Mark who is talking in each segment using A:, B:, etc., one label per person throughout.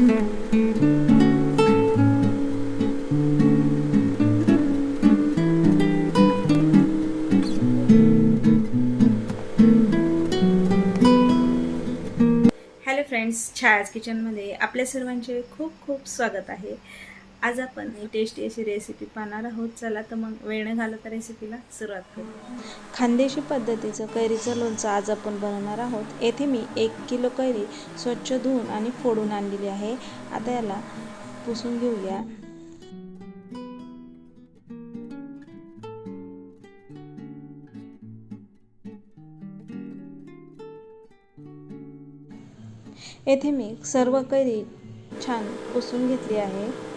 A: Hello friends छायाज किचनमध्ये आपल्या सर्वांचे खूप खूप स्वागत आहे. आज आपण ही टेस्टी अशी रेसिपी पाहणार आहोत. चला तर मग वेळ न घालत रेसिपीला सुरुवात करू.
B: खानदेशी पद्धतीचं कैरीचं लोणचं आज आपण बनवणार आहोत. येथे मी एक किलो कैरी स्वच्छ धुवून आणि फोडून आणलेली आहे. आता याला पुसून घेऊया. येथे मी सर्व कैरी छान पुसून घेतली आहे.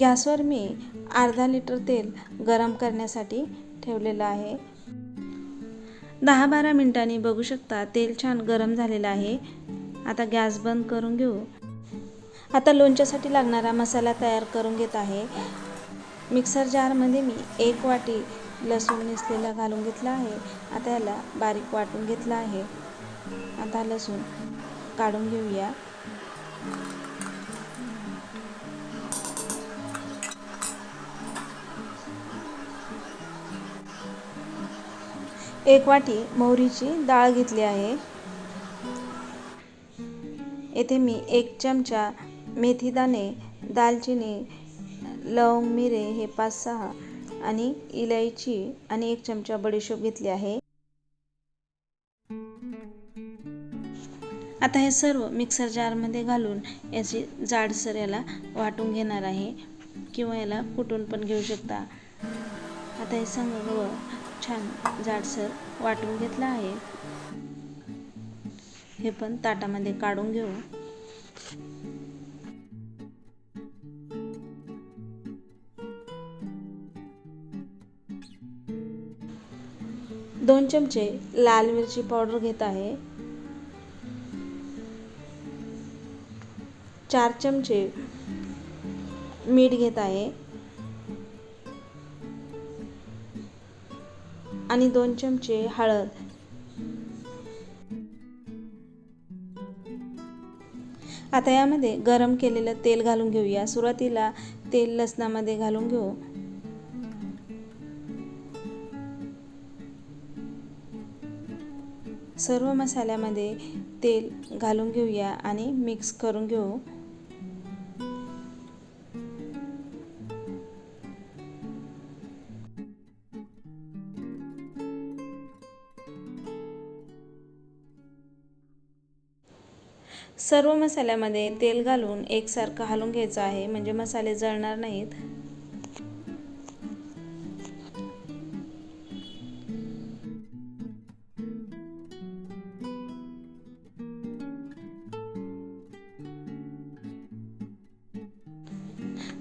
B: गॅसवर मी अर्धा लिटर तेल गरम करण्यासाठी ठेवलेलं आहे. दहा बारा मिनिटांनी बघू शकता तेल छान गरम झालेलं आहे. आता गॅस बंद करून घेऊ. आता लोणच्यासाठी लागणारा मसाला तयार करून घेत आहे. मिक्सर जारमध्ये मी एक वाटी लसूण निसलेला घालून घेतला आहे. आता याला बारीक वाटून घेतला आहे. आता लसूण काढून घेऊया. एक वाटी मोहरीची डाळ घेतली आहे. येथे मी एक चमचा मेथीदाणे दालचिनी लवंग मिरे हे पाच सहा आणि इलायची आणि एक चमचा बडीशोप घेतली आहे. आता हे सर्व मिक्सर जारमध्ये घालून याची जाडसर याला वाटून घेणार आहे किंवा याला कुटून पण घेऊ शकता. आता हे सगळं छान जाडसर वाटून घेतलं आहे. हे पण ताटामध्ये काढून घेऊ. दोन चमचे लाल मिरची पावडर घेत आहे. चार चमचे मीठ घेत आहे. आणि दोन चमचे हळद. आता यामध्ये गरम केलेलं तेल घालून घेऊया. सुरुवातीला तेल लसणामध्ये घालून घेऊ. सर्व मसाल्यामध्ये तेल घालून घेऊया आणि मिक्स करून घेऊ. सर्व मसाल्यामध्ये तेल घालून एकसारखं हलवून घ्यायचं आहे. म्हणजे मसाले जळणार नाहीत.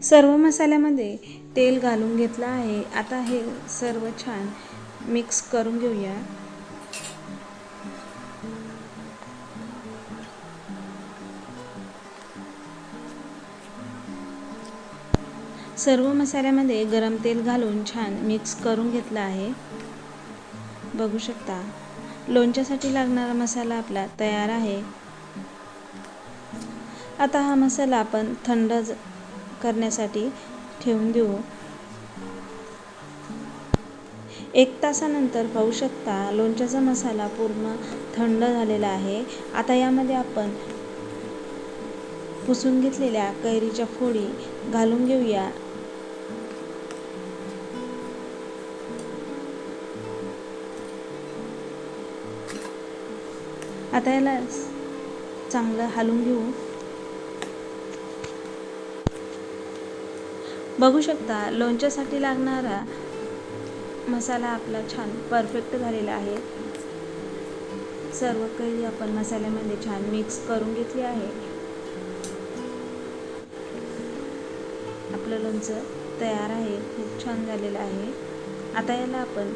B: सर्व मसाल्यामध्ये तेल घालून घेतलं आहे. आता हे सर्व छान मिक्स करून घेऊया. सर्व मसाल्यामध्ये गरम तेल घालून छान मिक्स करून घेतलं आहे. बघू शकता लोणच्यासाठी लागणारा मसाला आपला तयार आहे. आता हा मसाला आपण थंड करण्यासाठी ठेवून देऊ. एक तासानंतर पाहू शकता लोणच्याचा मसाला पूर्ण थंड झालेला आहे. आता यामध्ये आपण पुसून घेतलेल्या कैरीच्या फोडी घालून घेऊया. आता याला चांगलं हलवून घेऊ. बघू शकता लोणच्यासाठी लागणारा मसाला आपला छान परफेक्ट झालेला आहे. सर्व काही आपण मसाल्यामध्ये छान मिक्स करून घेतली आहे. आपलं लोणचं तयार आहे खूप छान झालेलं आहे. आता याला आपण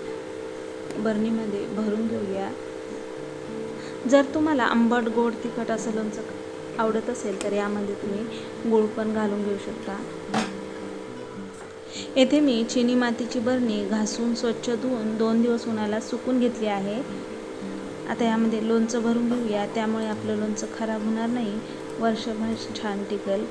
B: बरणीमध्ये भरून घेऊया. जर तुम्हाला आंबट गोड तिखट असं लोणचं आवडत असेल तर यामध्ये तुम्ही गूळ पण घालून घेऊ शकता. येथे मी चिनी मातीची बरणी घासून स्वच्छ धुवून दोन दिवस उन्हाला सुकून घेतली आहे. आता यामध्ये लोणचं भरून घेऊया. त्यामुळे आपलं लोणचं खराब होणार नाही. वर्षभर छान टिकल.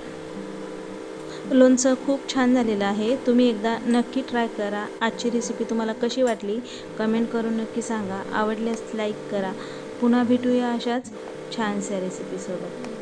B: लोणचं खूप छान झालेलं आहे. तुम्ही एकदा नक्की ट्राय करा. आजची रेसिपी तुम्हाला कशी वाटली? कमेंट करून नक्की सांगा. आवडल्यास लाईक करा. पुन्हा भेटूया अशाच छानशा रेसिपीसोबत